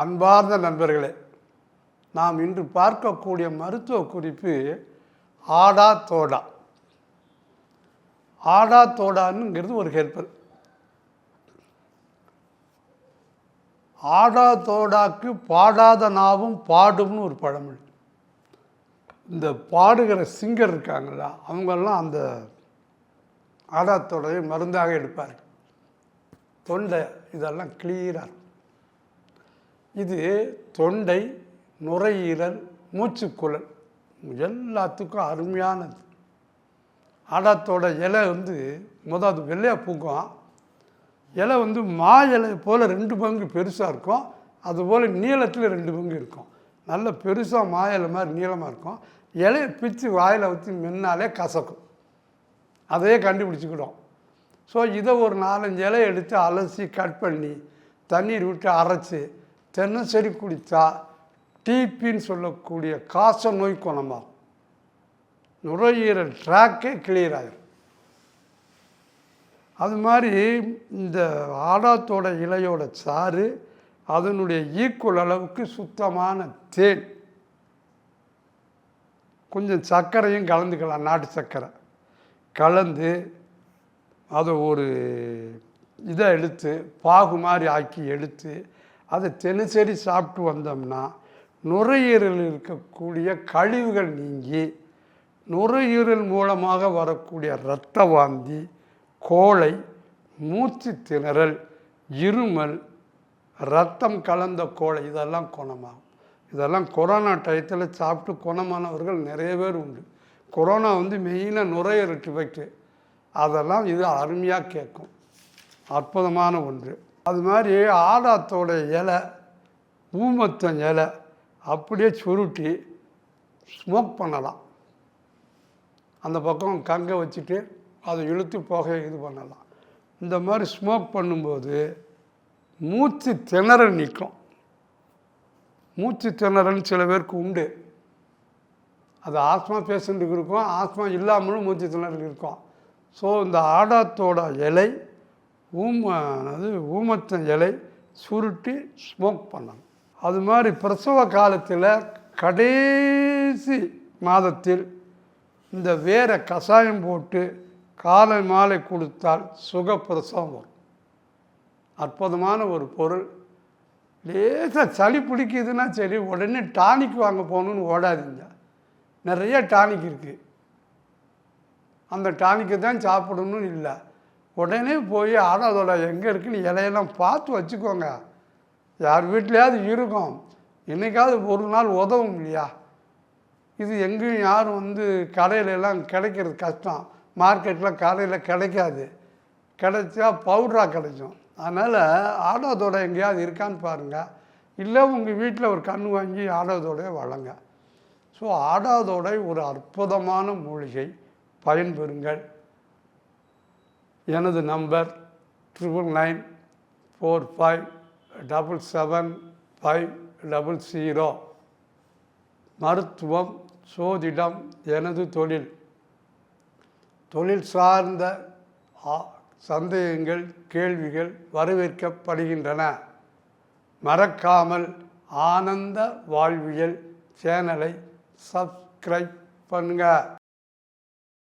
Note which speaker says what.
Speaker 1: அன்பார்ந்த நண்பர்களே நாம் இன்று பார்க்கக்கூடிய மருத்துவ குறிப்பு ஆடா தோடா. ஆடா தோடான்னுங்கிறது ஒரு ஹெல்ப்பர் ஆடா தோடாக்கு பாடாத நாவும் பாடும்னு ஒரு பழமொழி. இந்த பாடுகிற சிங்கர் இருக்காங்களா அவங்கெல்லாம் அந்த ஆடா தோடையை மருந்தாக எடுப்பார் தொண்டை இதெல்லாம் கிளியராக இருக்கும். இது தொண்டை நுரையீரல் மூச்சுக்குழல். எல்லாத்துக்கும் அருமையானது. அடத்தோட இலை வந்து முத அது வெள்ளையாக பூக்கும். இலை வந்து மா இலை போல் ரெண்டு பங்கு பெருசாக இருக்கும். அதுபோல் நீளத்தில் ரெண்டு பங்கு இருக்கும். நல்ல பெருசாக மா இலை மாதிரி நீளமாக இருக்கும். இலையை பிச்சு வாயில் ஊற்றி மென்னாலே கசக்கும். அதையே கண்டுபிடிச்சிக்கிடும் ஸோ இதை ஒரு நாலஞ்சு இலை எடுத்து அலசி கட் பண்ணி தண்ணீர் விட்டு அரைச்சி தினசரி குடித்தா டிபின்னு சொல்லக்கூடிய காச நோய் குணமாகும். நுரையீரல் ட்ராக்கே கிளியர் ஆகிடும் அது மாதிரி இந்த ஆடாத்தோட இலையோட சாறு அதனுடைய ஈக்குவல் அளவுக்கு சுத்தமான தேன். கொஞ்சம் சர்க்கரையும் கலந்துக்கலாம் நாட்டு சர்க்கரை. கலந்து அதை ஒரு இதை எடுத்து பாகு மாதிரி ஆக்கி எடுத்து அதை தினசரி சாப்பிட்டு வந்தோம்னா நுரையீரலில் இருக்கக்கூடிய கழிவுகள் நீங்கி நுரையீரல் மூலமாக வரக்கூடிய இரத்த வாந்தி கோழை மூச்சு திணறல் இருமல் ரத்தம் கலந்த கோழை இதெல்லாம் குணமாகும். இதெல்லாம் கொரோனா டயத்தில் சாப்பிட்டு குணமானவர்கள் நிறைய பேர் உண்டு. கொரோனா வந்து மெயினாக நுரையீரல் டிஃபெக்ட்டு அதெல்லாம் இது அருமையாக கேட்கும். அற்புதமான ஒன்று. அது மாதிரி ஆடாத்தோட இலை ஊமத்தம் இலை அப்படியே சுருட்டி ஸ்மோக் பண்ணலாம். அந்த பக்கம் கங்கை வச்சுட்டு அதை இழுத்து போக இது பண்ணலாம். இந்த மாதிரி ஸ்மோக் பண்ணும்போது மூச்சு திணறல் நிற்கும் மூச்சு திணறல் சில பேருக்கு உண்டு. அது ஆஸ்மா பேஷண்ட்டுக்கு இருக்கும் ஆஸ்மா இல்லாமலும் மூச்சு திணறல் இருக்கும். ஸோ இந்த ஆடாத்தோட இலை ஊமானது அது ஊமத்தன் இலை சுருட்டி ஸ்மோக் பண்ணணும். அது மாதிரி பிரசவ காலத்தில் கடைசி மாதத்தில் இந்த வேரை கஷாயம் போட்டு காலை மாலை கொடுத்தால் சுகப்பிரசவம் வரும். அற்புதமான ஒரு பொருள். லேசாக சளி பிடிக்குதுன்னா சரி உடனே டானிக் வாங்க போகணுன்னு ஓடாதீங்க. நிறைய டானிக் இருக்குது அந்த டானிக்கை தான் சாப்பிடணும்னு இல்லை. உடனே போய் ஆடாதோட எங்கே இருக்குன்னு இலையெல்லாம் பார்த்து வச்சுக்கோங்க. யார் வீட்லையாவது இருக்கும். என்றைக்காவது ஒரு நாள் உதவும் இல்லையா? இது எங்கேயும் யாரும் வந்து கடையிலெல்லாம் கிடைக்கிறது கஷ்டம். மார்க்கெட்டில் கடையில் கிடைக்காது. கிடைச்சா பவுடராக கிடைக்கும். அதனால் ஆடாதோட எங்கேயாவது இருக்கான்னு பாருங்கள் இல்லை உங்கள் வீட்டில் ஒரு கண் வாங்கி ஆடாதோடையை வழங்க ஸோ ஆடாதோடை ஒரு அற்புதமான மூலிகை பயன்பெறுங்கள். எனது number triple nine four five double seven five double zero. மருத்துவம் சோதிடம் எனது தொழில். தொழில் சார்ந்த சந்தேகங்கள் கேள்விகள் வரவேற்கப்படுகின்றன. மறக்காமல் ஆனந்த வாழ்வியல் சேனலை சப்ஸ்கிரைப் பண்ணுங்கள்